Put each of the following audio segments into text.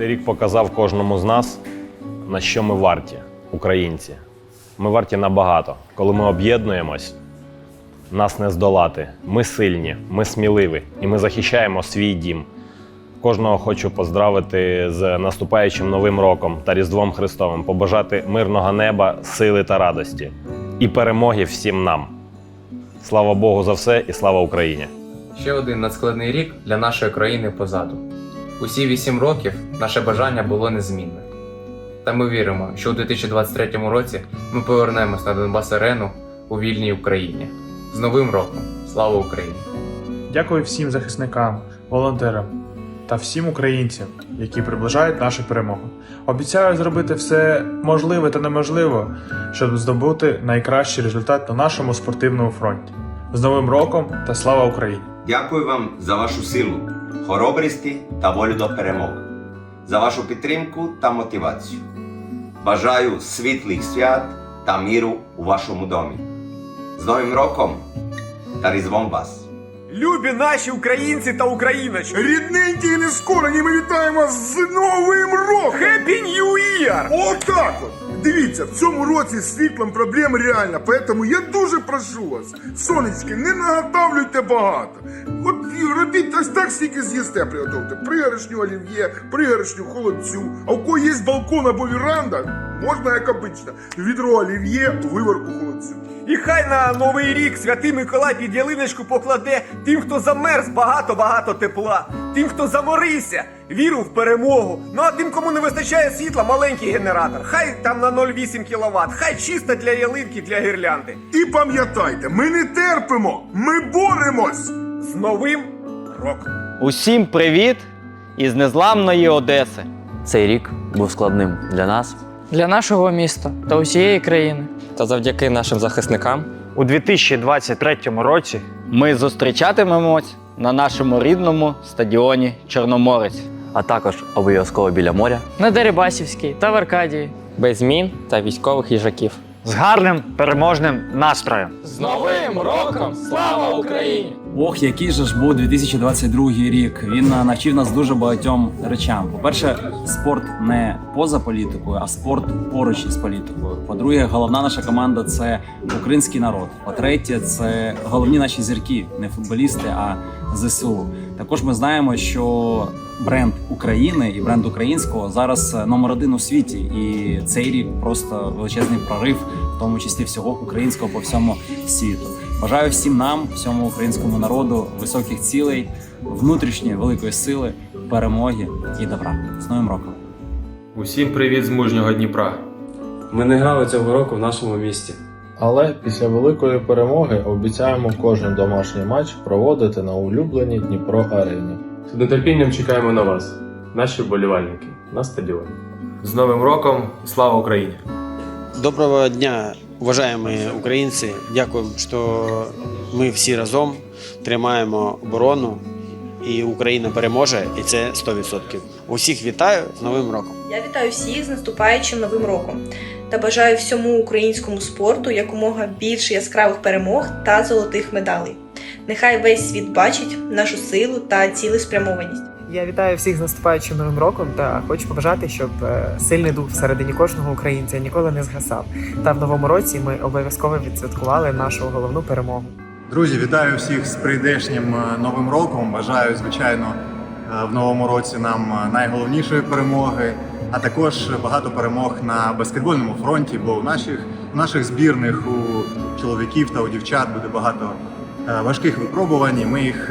Цей рік показав кожному з нас, на що ми варті, українці. Ми варті набагато. Коли ми об'єднуємось, нас не здолати. Ми сильні, ми сміливі і ми захищаємо свій дім. Кожного хочу поздравити з наступаючим новим роком та Різдвом Христовим, побажати мирного неба, сили та радості і перемоги всім нам. Слава Богу за все і слава Україні! Ще один надскладний рік для нашої країни позаду. Усі вісім років наше бажання було незмінне. Та ми віримо, що у 2023 році ми повернемось на Донбас Арену у вільній Україні. З Новим роком! Слава Україні! Дякую всім захисникам, волонтерам та всім українцям, які приближають нашу перемогу. Обіцяю зробити все можливе та неможливе, щоб здобути найкращий результат на нашому спортивному фронті. З Новим роком та слава Україні! Дякую вам за вашу силу, хоробрісті та волю до перемоги, за вашу підтримку та мотивацію. Бажаю світлих свят та міру у вашому домі. З Новим роком та Різдвом вас! Любі наші українці та україночки! Рідненькі і нескорені, ми вітаємо з Новим роком! Happy New Year! Отак от! Дивіться, в цьому році з світлом проблем реально, поэтому я дуже прошу вас, сонечки, не наготавлюйте багато. От робіть ось так, скільки з'їсте приготовте. Пригоршню олів'є, пригоршню холодцю. А у кого є балкон або віранда, можна, як обично, відро олів'є, виварку холодцю. І хай на новий рік святий Миколай під ялиночку покладе тим, хто замерз багато-багато тепла, тим, хто заморився, віру в перемогу. Ну а тим, кому не вистачає світла, маленький генератор. Хай там на 0,8 кВт, хай чисто для ялинки, для гірлянди. І пам'ятайте, ми не терпимо, ми боремось! З новим роком! Усім привіт із незламної Одеси. Цей рік був складним для нас. для нашого міста та усієї країни. Та завдяки нашим захисникам У 2023 році Ми зустрічатимемось на нашому рідному стадіоні Чорноморець. а також обов'язково біля моря. На Дерибасівській та в Аркадії. без змін та військових їжаків. з гарним переможним настроєм. З новим роком! Слава Україні! Ох, який же ж був 2022 рік. Він навчив нас дуже багатьом речам. По-перше, спорт не поза політикою, а спорт поруч із політикою. По-друге, головна наша команда це український народ. По-третє, це головні наші зірки, не футболісти, а ЗСУ. Також ми знаємо, що бренд України і бренд українського зараз е, номер один у світі, і цей рік просто величезний прорив, в тому числі всього українського по всьому світу. Бажаю всім нам, всьому українському народу, високих цілей, внутрішньої великої сили, перемоги і добра. З Новим роком! Усім привіт з мужнього Дніпра! Ми не грали цього року в нашому місті. Але після великої перемоги обіцяємо кожен домашній матч проводити на улюбленій Дніпро арені. З нетерпінням чекаємо на вас, наші вболівальники, на стадіоні. З Новим роком! Слава Україні! Доброго дня, уважаємо українці. Дякуємо, що ми всі разом тримаємо оборону, і Україна переможе, і це 100%. Усіх вітаю з Новим роком! Я вітаю всіх з наступаючим новим роком та бажаю всьому українському спорту якомога більше яскравих перемог та золотих медалей. Нехай весь світ бачить нашу силу та цілеспрямованість. Я вітаю всіх з наступаючим новим роком та хочу побажати, щоб е, сильний дух всередині кожного українця ніколи не згасав. Та в новому році ми обов'язково відсвяткували нашу головну перемогу. Друзі, вітаю всіх з прийдешнім е, новим роком. Бажаю, звичайно, е, в новому році нам найголовнішої перемоги, а також багато перемог на баскетбольному фронті, бо у наших, у наших збірних у чоловіків та у дівчат буде багато важких випробувань. і Ми їх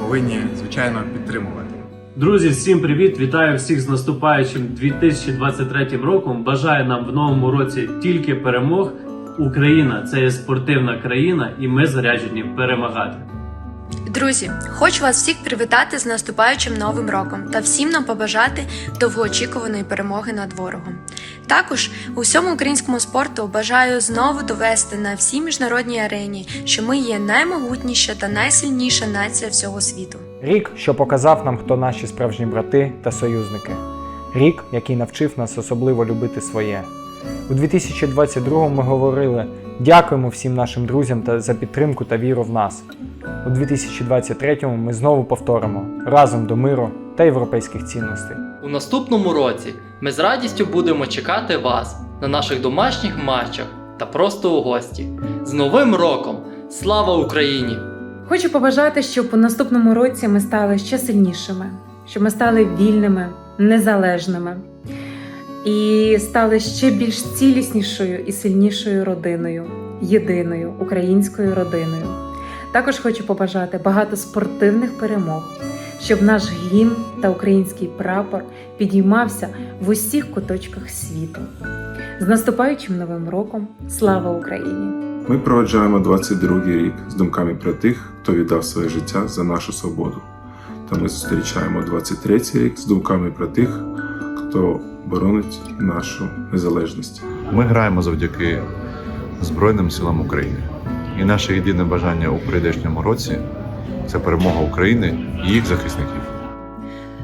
повинні звичайно підтримувати. Друзі, всім привіт! Вітаю всіх з наступаючим 2023 роком. Бажаю нам в новому році тільки перемог. Україна це є спортивна країна, і ми заряджені перемагати. Друзі, хочу вас всіх привітати з наступаючим новим роком та всім нам побажати довгоочікуваної перемоги над ворогом. Також усьому українському спорту бажаю знову довести на всій міжнародній арені, що ми є наймогутніша та найсильніша нація всього світу. Рік, що показав нам, хто наші справжні брати та союзники. Рік, який навчив нас особливо любити своє. У 2022 ми говорили дякуємо всім нашим друзям та за підтримку та віру в нас. У 2023 ми знову повторимо разом до миру та європейських цінностей. У наступному році ми з радістю будемо чекати вас на наших домашніх матчах та просто у гості. З Новим роком! Слава Україні! Хочу побажати, щоб у наступному році ми стали ще сильнішими, щоб ми стали вільними, незалежними і стали ще більш ціліснішою і сильнішою родиною, єдиною українською родиною. Також хочу побажати багато спортивних перемог, щоб наш гімн та український прапор підіймався в усіх куточках світу. З наступаючим новим роком! Слава Україні! Ми проведжаємо 22-й рік з думками про тих, хто віддав своє життя за нашу свободу. Та ми зустрічаємо 23-й рік з думками про тих, хто боронить нашу незалежність. Ми граємо завдяки Збройним силам України. І наше єдине бажання у прийдешньому році це перемога України і їх захисників.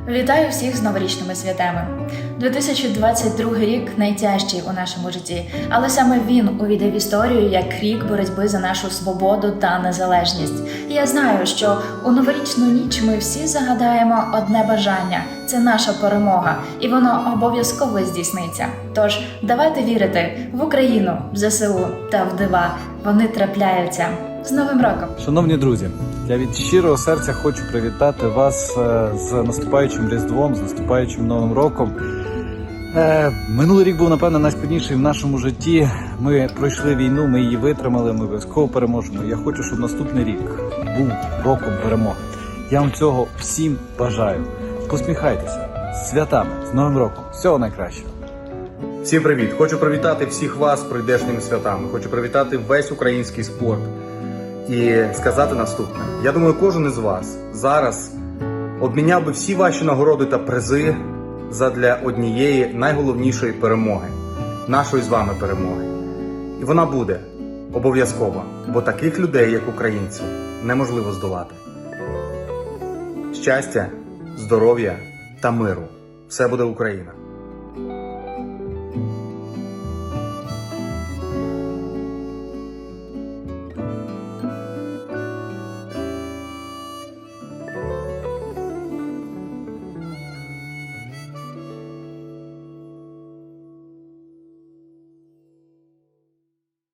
Вітаю всіх з новорічними святами. 2022 рік найтяжчий у нашому житті, але саме він увійде в історію як рік боротьби за нашу свободу та незалежність. І я знаю, що у новорічну ніч ми всі загадаємо одне бажання це наша перемога, і воно обов'язково здійсниться. Тож давайте вірити в Україну, в ЗСУ та в дива. Вони трапляються. З Новим роком! Шановні друзі, я від щирого серця хочу привітати вас е, з наступаючим Різдвом, з наступаючим Новим роком. Е, Минулий рік був, напевно, найскладніший в нашому житті. Ми пройшли війну, ми її витримали, ми обов'язково переможемо. Я хочу, щоб наступний рік був роком перемоги. Я вам цього всім бажаю. Посміхайтеся з святами, з Новим роком. Всього найкращого. Всім привіт! Хочу привітати всіх вас прийдешніми святами. Хочу привітати весь український спорт і сказати наступне: я думаю, кожен із вас зараз обміняв би всі ваші нагороди та призи задля однієї найголовнішої перемоги нашої з вами перемоги. І вона буде обов'язково, бо таких людей, як українці, неможливо здолати. Щастя, здоров'я та миру. Все буде Україна!